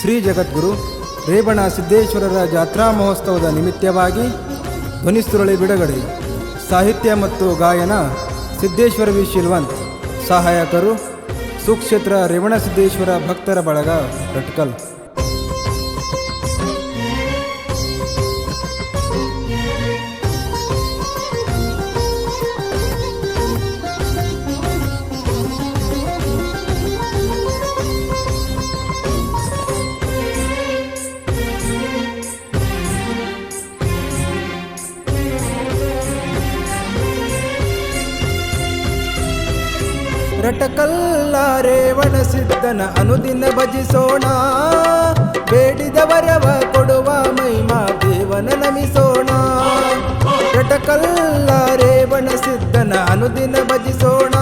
ಶ್ರೀ ಜಗದ್ಗುರು ರೇವಣ ಸಿದ್ದೇಶ್ವರರ ಜಾತ್ರಾ ಮಹೋತ್ಸವದ ನಿಮಿತ್ತವಾಗಿ ಧ್ವನಿಸುರಳಿ ಬಿಡುಗಡೆ. ಸಾಹಿತ್ಯ ಮತ್ತು ಗಾಯನ ಸಿದ್ದೇಶ್ವರ ವಿ. ಶಿಲ್ವಂತ್. ಸಹಾಯಕರು ಸುಕ್ಷೇತ್ರ ರೇವಣ ಸಿದ್ದೇಶ್ವರ ಭಕ್ತರ ಬಳಗ ರಟ್ಕಲ್ ರಟಕಲ್ಲ ರೇವಣ ಸಿದ್ಧನ ಅನುದಿನ ಭಜಿಸೋಣ. ಬೇಡಿದವರವ ಕೊಡುವ ಮಹಿಮಾ ದೇವನ ನಮಿಸೋಣ. ರಟಕಲ್ಲ ರೇವಣ ಸಿದ್ಧನ ಅನುದಿನ ಭಜಿಸೋಣ.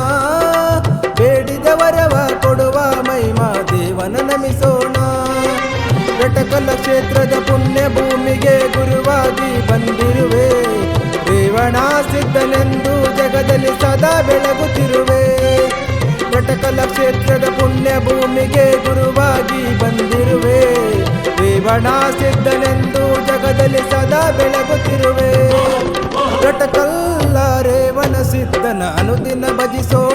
ಬೇಡಿದವರವ ಕೊಡುವ ಮಹಿಮಾ ದೇವನ ನಮಿಸೋಣ. ರಟಕಲ್ಲ ಕ್ಷೇತ್ರದ ಪುಣ್ಯ ಭೂಮಿಗೆ ಗುರುವಾಗಿ ಬಂದಿರುವೆ. ರೇವಣ ಸಿದ್ಧನೆಂದು ಜಗದಲ್ಲಿ ಸದಾ ಬೆಳಗುತ್ತಿರುವೆ ರಟಕಲ ಕ್ಷೇತ್ರದ ಪುಣ್ಯ ಭೂಮಿಗೆ ಗುರುವಾಗಿ ಬಂದಿರುವೆ. ರೇವಣ ಸಿದ್ಧನೆಂದು ಜಗದಲ್ಲಿ ಸದಾ ಬೆಳಗುತ್ತಿರುವೆ. ರಟಕಲ್ಲ ರೇವಣ ಸಿದ್ಧನ ಅನುದಿನ ಭಜಿಸೋಣ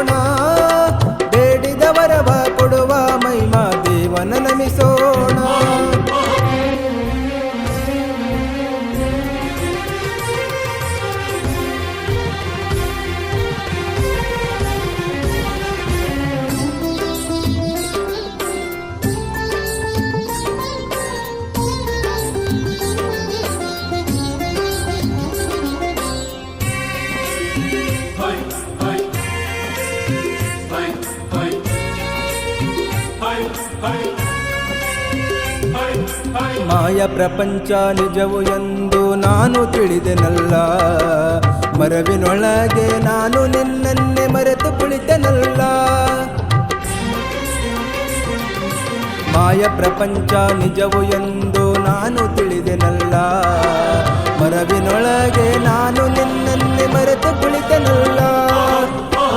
ಮಾಯ ಪ್ರಪಂಚ ನಿಜವು ಎಂದು ನಾನು ತಿಳಿದೆನಲ್ಲ. ಮರವಿನೊಳಗೆ ನಾನು ನಿನ್ನನ್ನೇ ಮರೆತು ಕುಳಿತೆನಲ್ಲ. ಮಾಯ ಪ್ರಪಂಚ ನಿಜವು ಎಂದು ನಾನು ತಿಳಿದೆನಲ್ಲ. ಮರವಿನೊಳಗೆ ನಾನು ನಿನ್ನನ್ನೇ ಮರೆತು ಕುಳಿತೆನಲ್ಲ.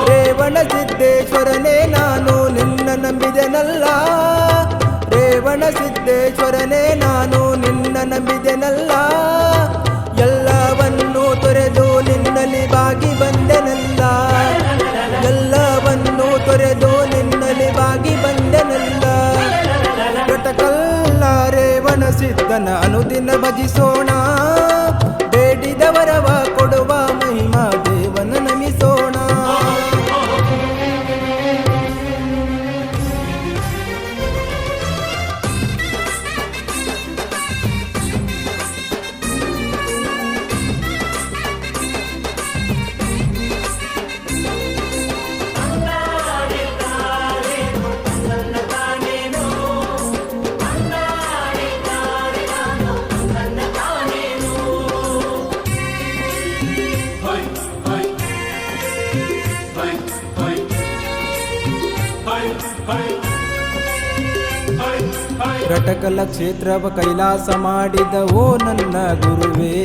ರೇವಣ ಸಿದ್ದೇಶ್ವರನೇ ನಾನು ನಿನ್ನ ನಂಬಿದೆನಲ್ಲ. ರೇವಣ ಸಿದ್ದೇಶ್ವರನೇ ನಾನು ನಿನ್ನ ನಂಬಿದೆನಲ್ಲ. ಎಲ್ಲವನ್ನು ತೊರೆದು ನಿನ್ನಲ್ಲಿ ಬಾಗಿ ಬಂದೆನಲ್ಲ. ಎಲ್ಲವನ್ನು ತೊರೆದು ನಿನ್ನಲ್ಲಿ ಬಾಗಿ ಬಂದೆನಲ್ಲ. ಕಟಕಲ್ಲ ರೇವಣ ಸಿದ್ಧನ ಅನುದಿನ ಭಜಿಸೋಣ. ಬೇಡಿದವರವ ರಟಕಲ ಕ್ಷೇತ್ರವ ಕೈಲಾಸ ಮಾಡಿದ ಓ ನನ್ನ ಗುರುವೇ.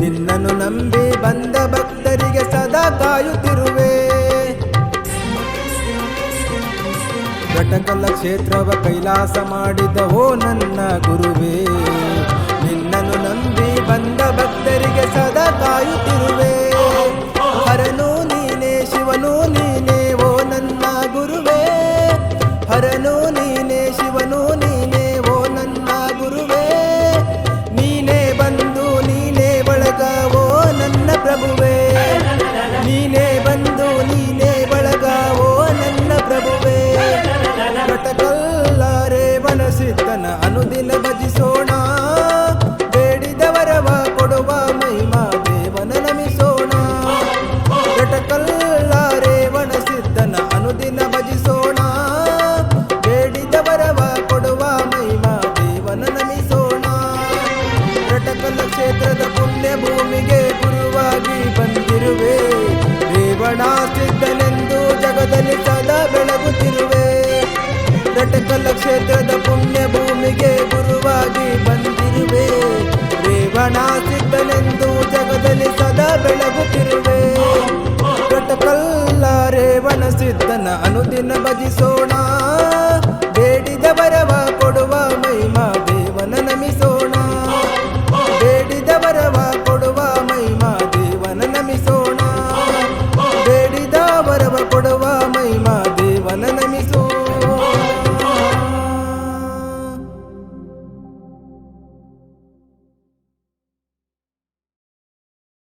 ನಿನ್ನನ್ನು ನಂಬಿ ಬಂದ ಭಕ್ತರಿಗೆ ಸದಾ ಕಾಯುತ್ತಿರುವೆ. ರಟಕಲ ಕ್ಷೇತ್ರವ ಕೈಲಾಸ ಮಾಡಿದ ಓ ನನ್ನ ಗುರುವೇ. ನಿನ್ನನ್ನು ನಂಬಿ ಬಂದ ಜಗದಲ್ಲಿ ಸದಾ ಬೆಳಗುತ್ತಿರುವೆ. ರಟಕಲ ಕ್ಷೇತ್ರದ ಪುಣ್ಯ ಭೂಮಿಗೆ ಗುರುವಾಗಿ ಬಂದಿರುವೆ. ರೇವಣ ಸಿದ್ಧನೆಂದು ಜಗದಲ್ಲಿ ಸದಾ ಬೆಳಗುತ್ತಿರುವೆ. ರಟಕಲ್ಲ ರೇವಣ ಸಿದ್ಧನ ಅನುದಿನ ಭಜಿಸೋಣ.